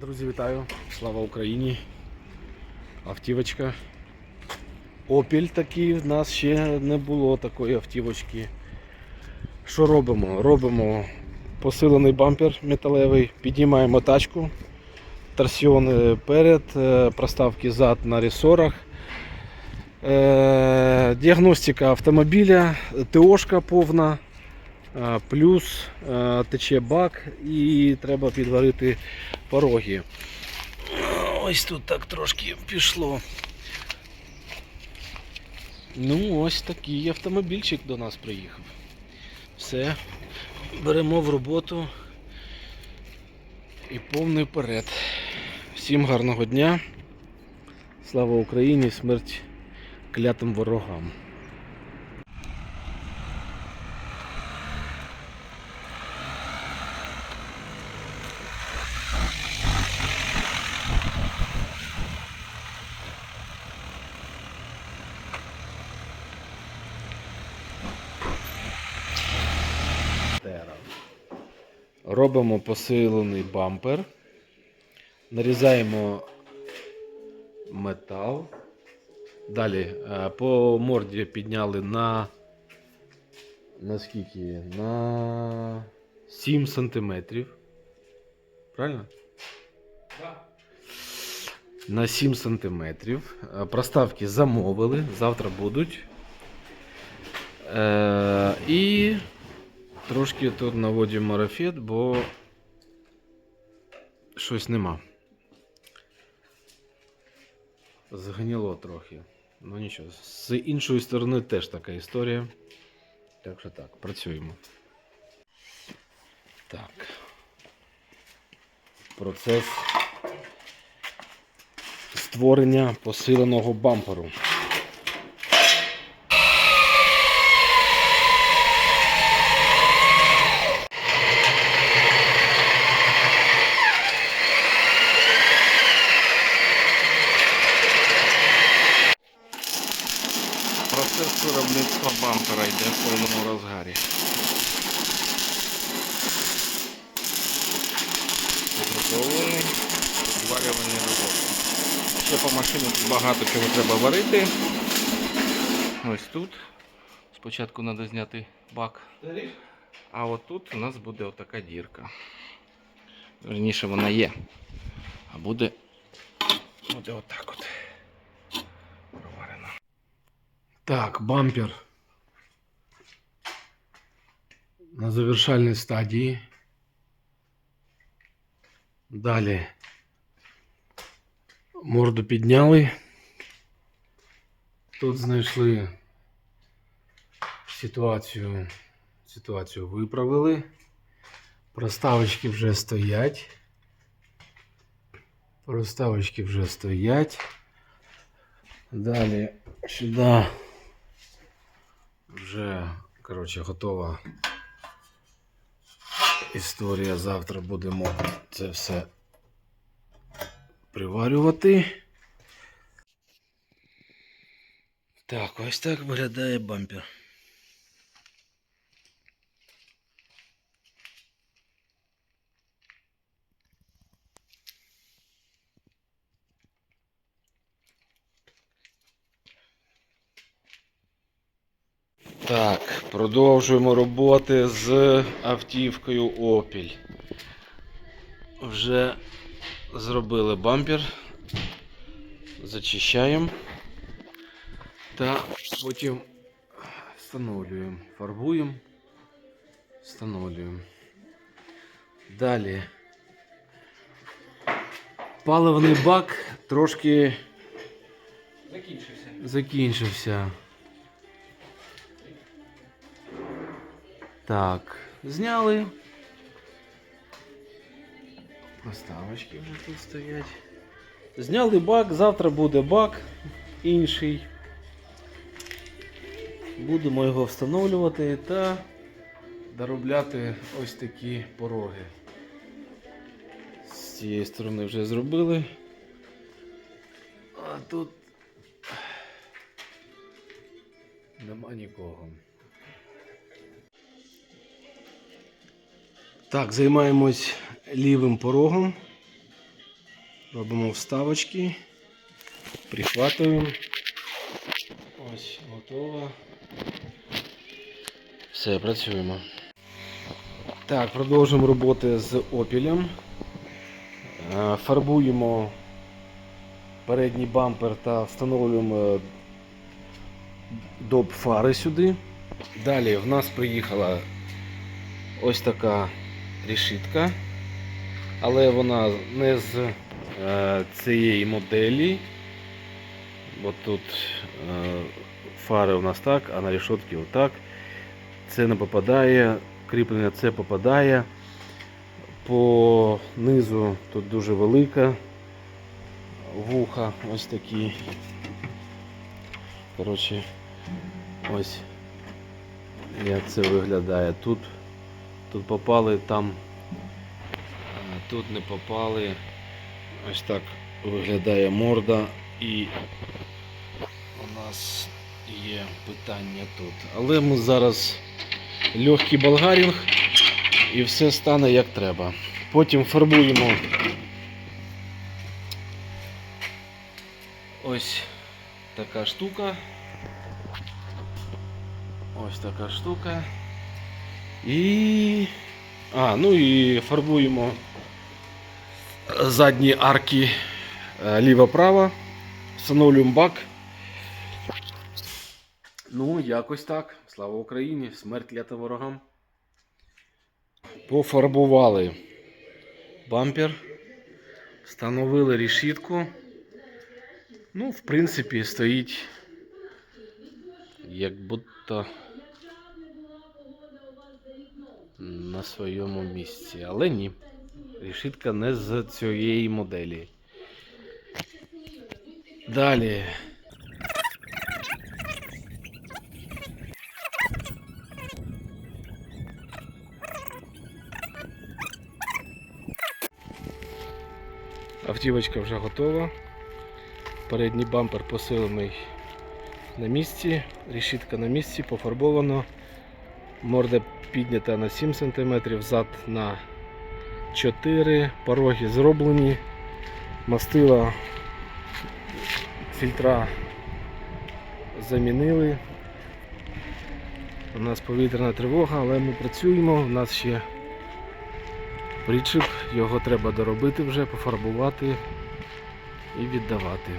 Друзі, вітаю! Слава Україні! Автівочка. Опіль такий в нас ще не було такої автівочки. Що робимо? Робимо посилений бампер металевий, піднімаємо тачку, торсіони перед, е, проставки зад на ресорах. Е, Діагностика автомобіля, ТОшка повна, е, плюс е, тече бак і треба підварити пороги. Ось тут так трошки пішло. Ну, ось такий автомобільчик до нас приїхав. Все, беремо в роботу і повний вперед. Всім гарного дня. Слава Україні, смерть клятим ворогам. Робимо посилений бампер. Нарізаємо метал. Далі е, по морді підняли на. На скільки? На 7 сантиметрів. Правильно? На 7 сантиметрів. Е, Проставки замовили, завтра будуть. Е, і трошки тут наводимо марафет, бо щось нема. Згніло трохи. Ну нічого. З іншої сторони теж така історія. Так що так, працюємо. Так. Процес створення посиленого бамперу. Процес виробництва йде в повному розгарі. Підготовлений, зварювані роботи. Ще по машині багато чого треба варити. Ось тут. Спочатку треба зняти бак. А от тут у нас буде отака дірка. Верніше вона є. А буде, буде отак от. Так, бампер на завершальній стадії. Далі морду підняли. Тут знайшли ситуацію, ситуацію виправили. Проставочки вже стоять. Проставочки вже стоять. Далі сюди вже, коротше, готова історія. Завтра будемо це все приварювати. Так, ось так виглядає бампер. Так, продовжуємо роботи з автівкою Opel. Вже зробили бампер. Зачищаємо та потім встановлюємо, фарбуємо, встановлюємо. Далі. Паливний бак трошки Закінчився. закінчився. Так, зняли. Проставочки вже тут стоять. Зняли бак, завтра буде бак інший. Будемо його встановлювати та доробляти ось такі пороги. З цієї сторони вже зробили. А тут нема нікого. Так, займаємось лівим порогом. Робимо вставочки, прихватуємо. Ось, готово. Все, працюємо. Так, продовжуємо роботи з опілем. Е, Фарбуємо передній бампер та встановлюємо доп фари сюди. Далі в нас приїхала ось така решітка, але вона не з е, цієї моделі. Бо тут е, фари у нас так, а на решетки отак. Це не попадає, кріплення це попадає. По низу тут дуже велика вуха, ось такі. Коротше, ось як це виглядає. Тут, тут попали, там, тут не попали. Ось так виглядає морда і у нас є питання тут. Але ми зараз легкий болгарінг і все стане як треба. Потім фарбуємо ось така штука. Ось така штука. І. А, ну і фарбуємо задні арки е, ліво-право. Встановлюємо бак. Ну, якось так. Слава Україні! Смерть лята ворогам. Пофарбували бампер. Встановили решітку. Ну, в принципі, стоїть як будто на своєму місці. Але ні. Решітка не з цієї моделі. Далі. Автівочка вже готова. Передній бампер посилений на місці, решітка на місці, пофарбовано. Морда піднята на 7 см, зад на 4, пороги зроблені, мастила фільтра замінили. У нас повітряна тривога, але ми працюємо. У нас ще причіп, його треба доробити вже, пофарбувати і віддавати.